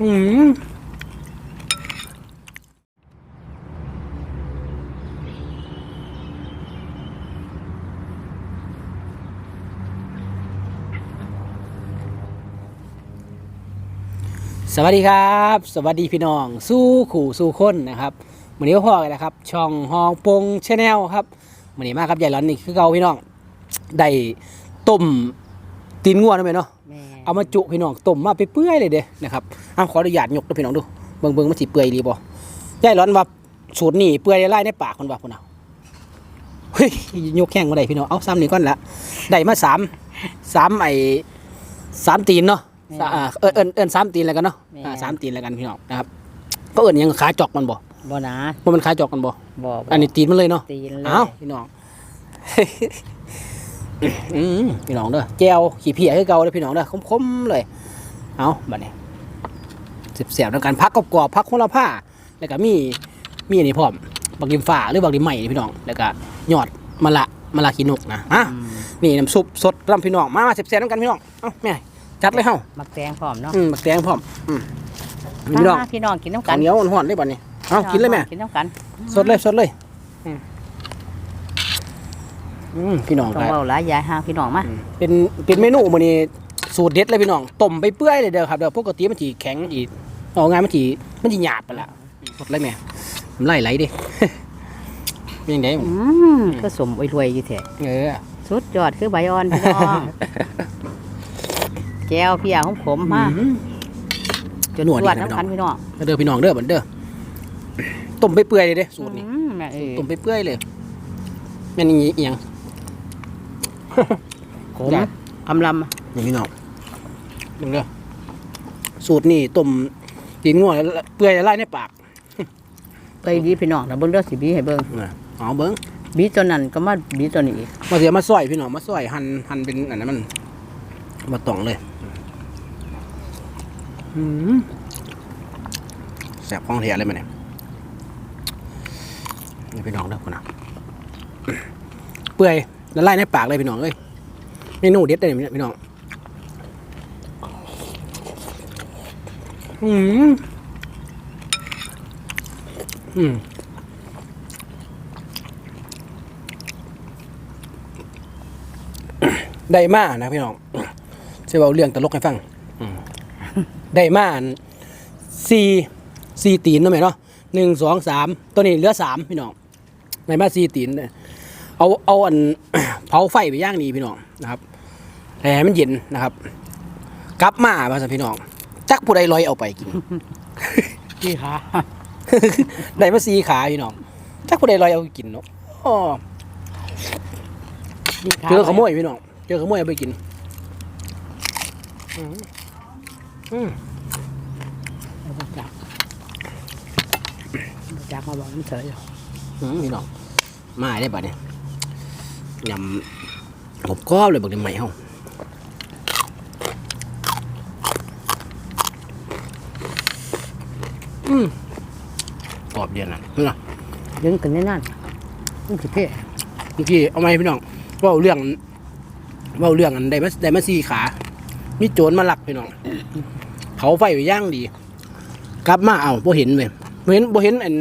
อืมสวัสดีครับ สวัสดีพี่น้อง สู้ขู่สู้คนนะครับวันนี้ก็พ่อกันนะครับ ช่องฮองปงชาแนลครับวันนี้มาครับใหญ่ร้อนนี่คือเก่าพี่น้อง ได้ต้มตีนงัวนะแม่เนาะ เอามาจุพี่น้องต้มมาไปเปื่อยเลยเด้นะครับเอาขออนุญาตยกดูพี่น้องดูเบิ่งเบิ่งมันสิเปื่อยดีบ่ยายร้อนว่าสูตรนี่เปื่อยไล่ในปากคนว่าพุ่นเอาเฮ้ยยกแข้งมาได้พี่น้องเอาซ้ำนี่ก่อนละได้มาสามสามไอ้สามตีนเนาะสาอ่าเอิ้นเอิ้นเอิ้นสามตีนแล้วกันเนาะอ่าสามตีนแล้วกันพี่น้องนะครับก็เอิ้นหยังขาจอกมันบ่บ่นะบ่มันขาจอกกันบ่บ่อันนี้ตีนมันเลยเนาะตีนเลยเอ้าพี่น้องอืม พี่น้องเด้อแจวขี้เพียคือเก่าเด้อพี่น้องเด้อคมๆเลย เอาบัดนี้เสียบๆแล้วกันพักกรอบๆพักโหระพาแล้วก็มีมีอันนี้พร้อมบักดิมฟ้าหรือบักดิมใหม่นี่พี่น้องแล้วก็ยอดมะละมะละขีนกนะอะอืมนี่น้ำซุปสดรำพี่น้องมามาเสียบๆแล้วกันพี่น้องเอ้าแม่จัดเลยเฮามักแตงพร้อมเนาะอืมบักแตงพร้อมอืมนี่พี่น้องมาพี่น้องกินน้ำกัข้าวนเหนียวห่อนๆเลยบัดนี้เอากินเลยแม่กินน้ำกันสดเลยสดเลย อืมอืมพี่น้องต้องครับ เว้าหลายอยายหาพี่น้องมาเป็นเป็นเมนูมื้อนี้สูตรเด็ดเลยพี่น้องต้มไปเปื่อยเลยเด้อครับเด้อปกติมันสิแข็งอีเอางานมันสิมันสิหยาบไปละสดเลยแม่มันไหลไหลดิ เป็นยังไงอืมก็สมอวยรวยอยู่แท้เออ สุดยอดคือใบอ่อนพี่น้อง แก้วพี่อาของผมมาอืมจนหนวดสดีวดนะน้ำกันพี่น้องเด้อพี่น้องเด้อบัดเด้อต้มไปเปื่อยเลยเด้อสูตรนี้อืมแม่เอ้ยต้มไปเปื่อยเลยแม่นอย่างงี้อีหยัง ขมอำลอย่างพี่น้องเด้อสูตรนี้ต้มตีนงัวแล้วเปื่อยละลายในปากำไปดีพี่น้องนะเบิ่งเด้อสิบีให้เบิ่งน่ะเอาเบิ่งบีตัวนั้นก็มาบีตัวนี้อีกมาเสียมาซอยพี่น้องมาซอยหั่นหั่นเป็นอันนั้นมันมาตองเลยอืมแสบของเทียเลยมันเนี่ยนี่พี่น้องเด้อคนนะเปื่อย ละลายในปากเลยพี่น้องเอ้ยเมนูเด็ดเลยพี่น้องอืมอืมได้มานะพี่น้องจะเอาเรื่องตลกให้ฟังอืมได้มาอันสี่สี่ตีนเนาะแม่เนาะหนึ่งสองสามตัวนี้เหลือสามพี่น้องได้มาสี่ตีนเนี่ย เอาเอาอันเผาไฟไปย่างนี่พี่น้องนะครับแต่ให้มันเย็นนะครับ กลับมาว่าสันพี่น้อง จักผู้ใดลอยเอาไปกินพี่คะได้มาสี่ขาพี่น้อง จักผู้ใดลอยเอาไปกินเนาะอ้อเจอขโมยพี่น้องเจอขโมยเอาไปกินอืมอืมจักจักมาบอกมันเฉยอยู่อืมพี่น้องมาได้บัดเนี่ย ยำผมกรอบเลยบอกเดี๋ยวใหม่เฮาอืมกรอบเดียวนะพี่น้องดึงกันแน่นมันสิเพ่เมื่อกี้เอาไหมพี่น้องเว่าเรื่องเว่าเรื่องอันได้มาได้มาสี่ขา มีโจรมาลักพี่น้อง เขาไฟไปย่างดี กลับมาเอาบ่เห็นเลยบ่เห็นบ่เห็นอัน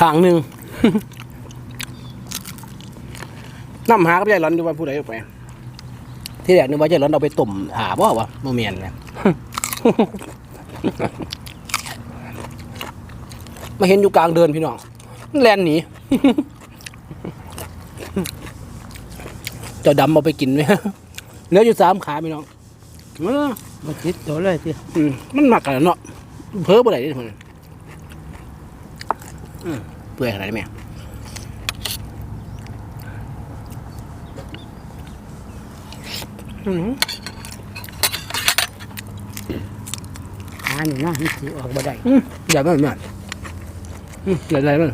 ข้างหนึ่ง น้ำหากับยายร้อนดูว่าผู้ใดเอาไป ที่แรกนึกว่ายายร้อนเอาไปต้มหาบ่วะบ่เมียนเลยมาเห็นอยู่กลางเดินพี่น้องแลนหนีเจ้าดำเอาไปกินไหมเหลืออยู่สามขาพี่น้องเออมาติดตัวเลยสิอืมมันหมักกันเนาะเพ้อบ่ได้เดิมันอืม เปื่อยขนาดนี้แม่อืมขานี่นะมันสิออกบ่ได้อืมอย่ามันมันอืมอย่าอะไรมัน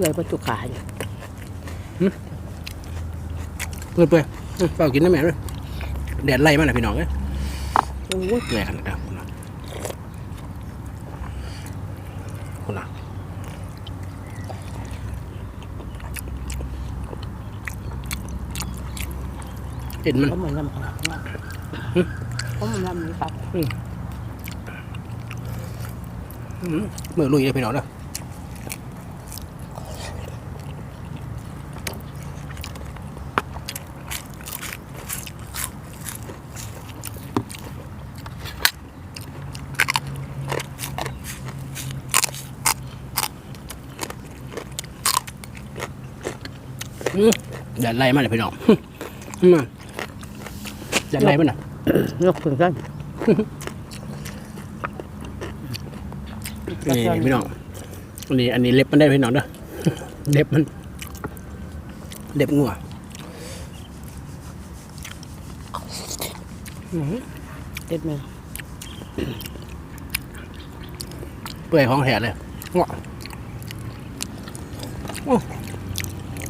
เลยประตูขาอยู่เปื่อยเปื่อยอืมเปล่ากินได้ไหมเลยแดดไล่มันนะพี่น้องเอ้ยโอ้ยเปื่อยขนาดนั้นคุณนะ คุณนะเห็นมันก็เหมือนกันครับก็เหมือนกันนี่ครับอืมมือลุยเลยพี่น้องเด้ออืมอย่าไล่มันเลยพี่น้องอืมอ ย่าไล่มันนะยกขึ้นกันนี่พี่น้องอันนี้อันนี้เล็บมันได้พี่น้องเด้อเล็บมัน เล็บงัวอื้อหือเด็ดมือเปื่อยของแท้เลยงัวโอ้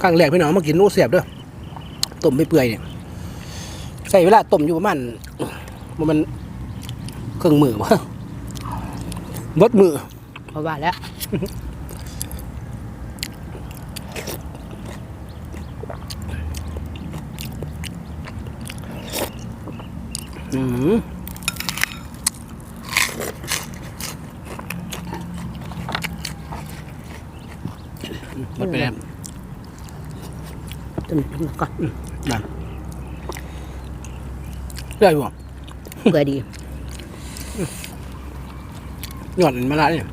ครั้งแรกพี่น้องมากินนูเสียบเด้อต้มไม่เปื่อยเนี่ย ใส่เวลาต้มอยู่ประมาณประมันครึ่งมือวะบดมือเพราะว่าแล้วอืมหมดไปแล้วต้นต้นก่อนนั่น เรื่อยบ่เปื่อยดียอดมันมาละเนี่ย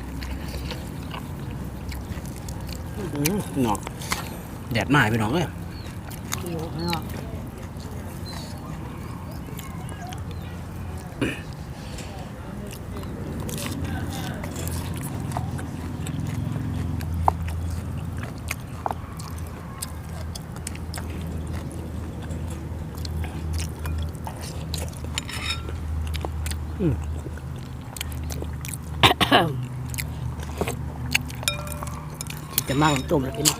อื้อหนอกแดดมาไปน้องเอ้ย จะมาต้มแล้วพี่น้อง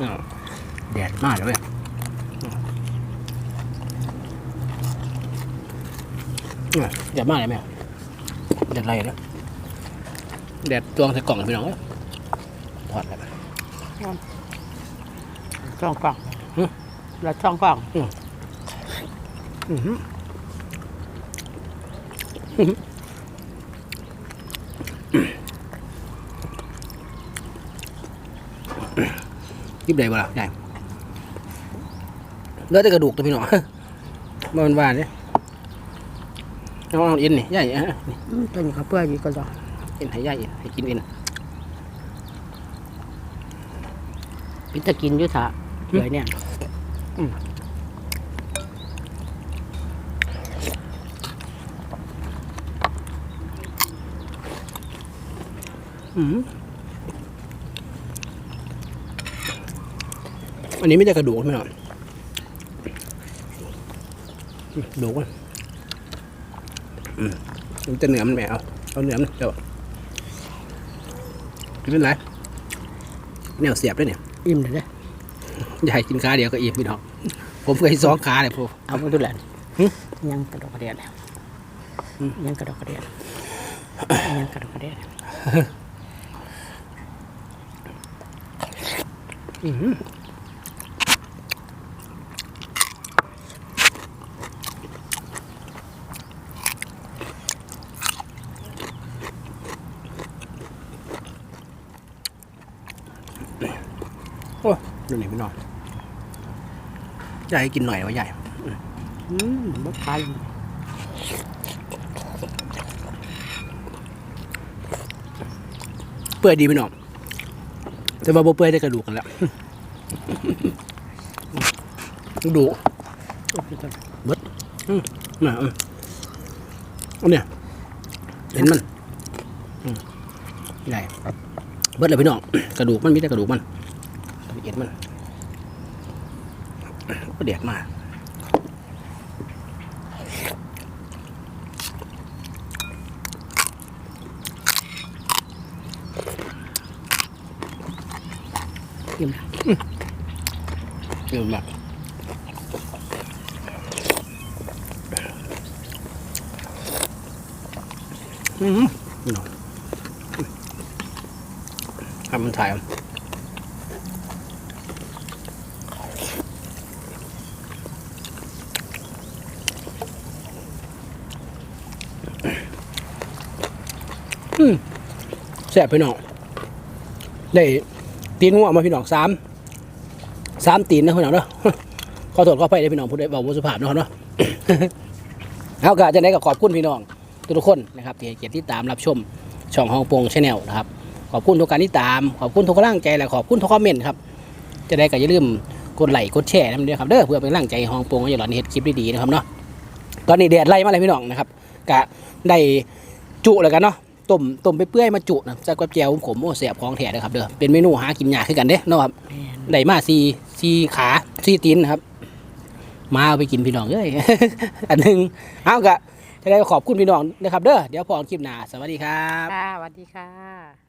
อ้าวแดดมาแล้วเว้ยอื้อแดดมาเลยแม่แดดไรแล้วแดดตวงใส่กล่องเลยพี่น้องเอ้ยถอดแล้วช่องกล่อง หึแล้วช่องกล่องอื้อหือยิบได้บ่ล่ะได้เหลือแต่กระดูกตัวพี่น้องมันหวานเนี่ยเอาเอาเอ็นนี่ใหญ่ฮะนี่อืมตัวนี้ก็เปื่อยดีก็จ้ะเอ็นให้ใหญ่ให้กินเอ็นพิจกินอยู่ถะเปื่อยเนี่ย อันนี้ไม่ได้กระดูกพี่น้องอืมกระดูกมันอืมมันจะเหนือมันแหมเอาเอาเหนือมันเดี๋ยวกินเป็นไรแนวเสียบด้วยเนี่ย อิ่มเลยเด้ออย ให้กินขาเดียวก็อิ่มพี่น้องผมเคยสองขาเลยพวกเอาไปดูแลหึยังกระดอกกระเดียนแล้วอืมยังกระดอกกระเดียนยังกระดอกกระเดียนอื้ อหือโอ้ดูนี่พี่นองใหญ่กินหน่อยวะใหญ่ อืมบ่ทยเปื่อยดีพี่นองแต่ว่าบ่เปื่อยได้กระดูกกันแล้วดูกโอ้ยจ้ะน่ะเออเอาเนี่ยเห็นมันใหญ่เบิดเลยพี่น้องกระดูกมันมีแต่กระดูกมัน เอียดมันก็เดียดมากอิ่มเยอะมากอืมพี่น้องทำมันถ่ายอืม แซ่บพี่น้องได้ตีนงัวมาพี่น้องสามสามตีนนะพี่น้องเนาะขอโทษขอไปได้พี่น้องพูดได้บอกว่าสุภาพเนาะเนาะเอาก็จะได้ก็ขอบคุณพี่น้องทุกคนนะครับที่ให้เกียรติติดตามรับชมช่องฮองปงชาแนลนะครับขอบคุณทุกการติดตามขอบคุณทุกกำลังใจและขอบคุณทุกคอมเมนต์ครับจะได้ก็อย่าลืมกดไลค์กดแชร์นั่นด้วยครับเด้อเพื่อเป็นกำลังใจฮ่องปงให้หลอนเฮ็ดคลิปดีๆนะครับเนาะตอนนี้แดดไล่มาเลยพี่น้องนะครับก็ได้จุแล้วกันเนาะ ต้มต้มไปเปื่อยมาจุนะใส่กับแจวขมโอ้แสบของแท้เลยครับเด้อเป็นเมนูหากินยากคือกันเด้เนาะครับได้มาสี่สี่ขาสี่ตีนนะครับ มาเอาไปกินพี่น้องเอ้ยอันหนึ่งเอากะจะได้ขอบคุณพี่น้องนะครับ เด้อเดี๋ยวพอกันคลิปหน้าสวัสดีครับค่ะสวัสดีค่ะ